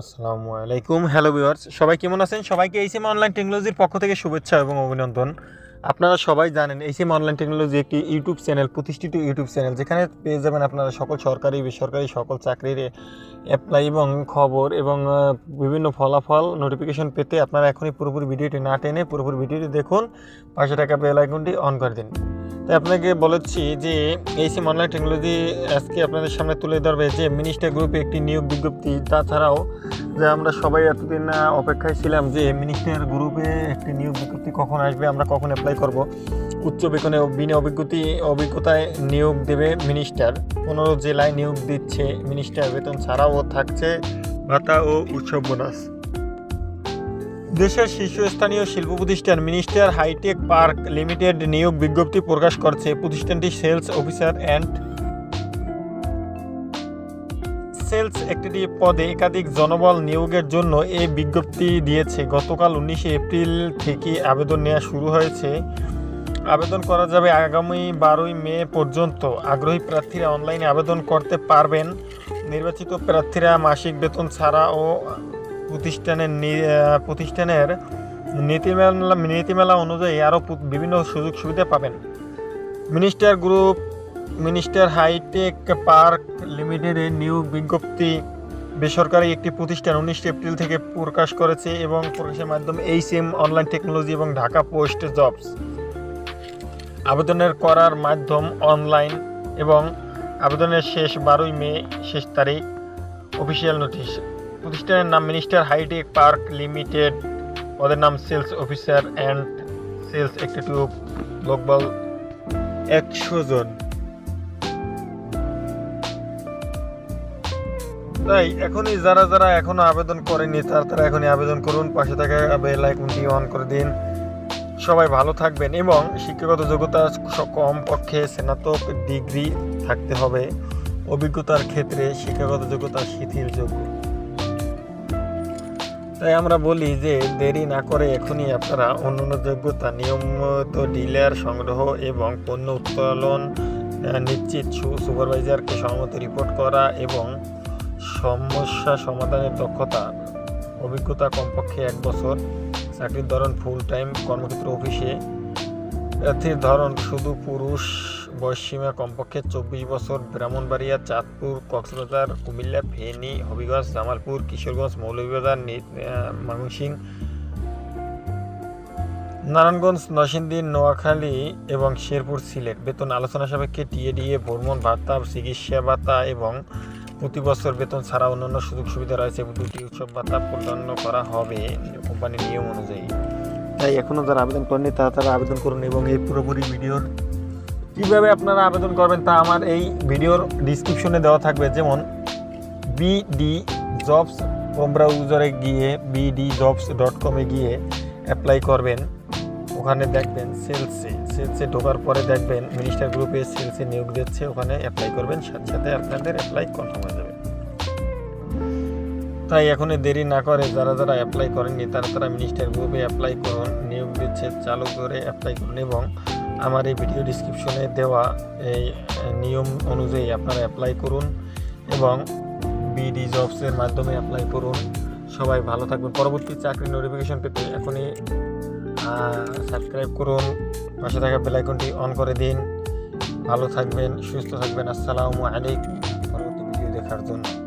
আসসালামু আলাইকুম। Hello viewers সবাই কেমন আছেন? সবাইকে এইসিএম অনলাইন টেকনোলজির পক্ষ থেকে শুভেচ্ছা এবং অভিনন্দন। আপনারা সবাই জানেন এইসিএম অনলাইন টেকনোলজি একটি ইউটিউব চ্যানেল প্রতিষ্ঠিত ইউটিউব চ্যানেল যেখানে পেয়ে যাবেন আপনারা সকল সরকারি, বেসরকারি সকল চাকরির অ্যাপ্লাই এবং খবর এবং বিভিন্ন ফলাফল নোটিফিকেশন পেতে আপনারা এখনই পুরোপুরি ভিডিওটি না টেনে পুরোপুরি ভিডিওটি দেখুন। পাশে টাকা বেল আইকনটি অন করে দিন। তাই আপনাকে বলেছি যে এইসিএম অনলাইন টেকনোলজি আজকে আপনাদের সামনে তুলে ধরবে যে মিনিস্টার গ্রুপে একটি নিয়োগ বিজ্ঞপ্তি, তাছাড়াও যে আমরা সবাই এতদিন অপেক্ষায় ছিলাম যে মিনিস্টার গ্রুপে একটি নিয়োগ বিজ্ঞপ্তি কখন আসবে, আমরা কখন অ্যাপ্লাই করব। উচ্চ বেতনে বিনা অভিজ্ঞতি, অভিজ্ঞতায় নিয়োগ দেবে মিনিস্টার। পনেরো জেলায় নিয়োগ দিচ্ছে মিনিস্টার, বেতন ছাড়াও থাকছে ভাতা ও উৎসব বোনাস। দেশের শীর্ষস্থানীয় শিল্প প্রতিষ্ঠান মিনিস্টার হাইটেক পার্ক লিমিটেড নিয়োগ বিজ্ঞপ্তি প্রকাশ করছে। প্রতিষ্ঠানটি সেলস অফিসার অ্যান্ড সেলস একটি পদে একাধিক জনবল নিয়োগের জন্য এই বিজ্ঞপ্তি দিয়েছে। গতকাল উনিশে এপ্রিল থেকে আবেদন নেওয়া শুরু হয়েছে। আবেদন করা যাবে আগামী বারোই মে পর্যন্ত। আগ্রহী প্রার্থীরা অনলাইনে আবেদন করতে পারবেন। নির্বাচিত প্রার্থীরা মাসিক বেতন ছাড়া ও প্রতিষ্ঠানের প্রতিষ্ঠানের নীতিমালা নীতিমালা অনুযায়ী আরও বিভিন্ন সুযোগ সুবিধা পাবেন। Minister group minister hi tech park লিমিটেডের নিয়োগ বিজ্ঞপ্তি বেসরকারি একটি প্রতিষ্ঠান উনিশে এপ্রিল থেকে প্রকাশ করেছে এবং প্রকাশের মাধ্যমে এইচএম অনলাইন টেকনোলজি এবং ঢাকা পোস্ট জবস আবেদনের করার মাধ্যম অনলাইন এবং আবেদনের শেষ বারোই মে, শেষ তারিখ, অফিসিয়াল নোটিশ। প্রতিষ্ঠানের নাম মিনিস্টার হাইটেক পার্ক লিমিটেড। পদের নাম sales officer and sales executive লোকবল একশো জন। তাই এখনই যারা যারা এখনও আবেদন করেনি তারা তারা এখনই আবেদন করুন। পাশে থাকা বেল আইকনটি অন করে দিন। সবাই ভালো থাকবেন এবং শিক্ষাগত যোগ্যতা কমপক্ষে স্নাতক ডিগ্রি থাকতে হবে। অভিজ্ঞতার ক্ষেত্রে শিক্ষাগত যোগ্যতা শিথিলযোগ্য তাই আমরা বলি যে দেরি না করে এখনই আপনারা অন্যান্য যোগ্যতা, নিয়মিত ডিলার সংগ্রহ এবং পণ্য উত্তোলন নিশ্চিত সুপারভাইজারকে সম্মত রিপোর্ট করা এবং সমস্যা সমাধানের দক্ষতা। অভিজ্ঞতা কমপক্ষে এক বছর। চাকরির ধরন ফুল টাইম কর্মক্ষেত্র অফিসে প্রার্থীর ধরন শুধু পুরুষ বয়সসীমা কমপক্ষে চব্বিশ বছর। ব্রাহ্মণবাড়িয়া, চাঁদপুর, কক্সবাজার, কুমিল্লা, ফেনী, হবিগঞ্জ, জামালপুর, কিশোরগঞ্জ, মৌলভীবাজার ময়মনসিংহ নারায়ণগঞ্জ, নরসিংদী, নোয়াখালী এবং শেরপুর সিলেট। বেতন আলোচনা সাপেক্ষে টিএডিএ, ভ্রমণ ভাতা চিকিৎসা ভাতা এবং প্রতি বছর বেতন ছাড়া অন্যান্য সুযোগ সুবিধা রয়েছে এবং দুটি উৎসব ভাতা প্রদান করা হবে কোম্পানির নিয়ম অনুযায়ী। তাই এখনও যারা আবেদন করেনি তারা তারা আবেদন করুন এবং এই পুরোপুরি ভিডিওর কীভাবে আপনারা আবেদন করবেন তা আমার এই ভিডিওর ডিসক্রিপশনে দেওয়া থাকবে। যেমন বিডি জবস ব্রাউজারে গিয়ে বিডি জবস ডট কমে গিয়ে অ্যাপ্লাই করবেন। ওখানে দেখবেন সেলসে সেলসে ঢোকার পরে দেখবেন মিনিস্টার গ্রুপে সেলসে নিয়োগ দিচ্ছে, ওখানে অ্যাপ্লাই করবেন, সাথে সাথে আপনাদের অ্যাপ্লাই কনফার্ম হয়ে যাবে। তাই এখনই দেরি না করে যারা যারা অ্যাপ্লাই করেননি, তারা তারা মিনিস্টার গ্রুপে অ্যাপ্লাই করুন, নিয়োগ দিচ্ছে, চালু করে অ্যাপ্লাই করুন এবং আমার এই ভিডিও ডিসক্রিপশনে দেওয়া এই নিয়ম অনুযায়ী আপনারা অ্যাপ্লাই করুন এবং বিডি জবসের মাধ্যমে অ্যাপ্লাই করুন। সবাই ভালো থাকবেন। পরবর্তী চাকরি নোটিফিকেশন পেতে এখনই সাবস্ক্রাইব করুন, পাশে থাকা বেলাইকনটি অন করে দিন। ভালো থাকবেন, সুস্থ থাকবেন। আসসালামু আলাইকুম। পরবর্তী ভিডিও দেখার জন্য।